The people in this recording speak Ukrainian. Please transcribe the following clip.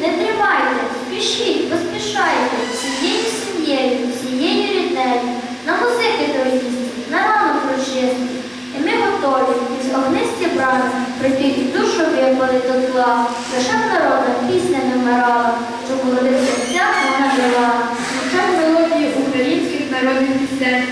не тримайте, спішіть, поспішайте, всією сім'єю, всією ріднею, на музики троїсті, на рану прочисті. І ми готові із огнисті брани прийти і душу випали до тла, лише народа пісня не вмирала, щоб молодих серця вона жила. Звучать мелодії українських народних пісень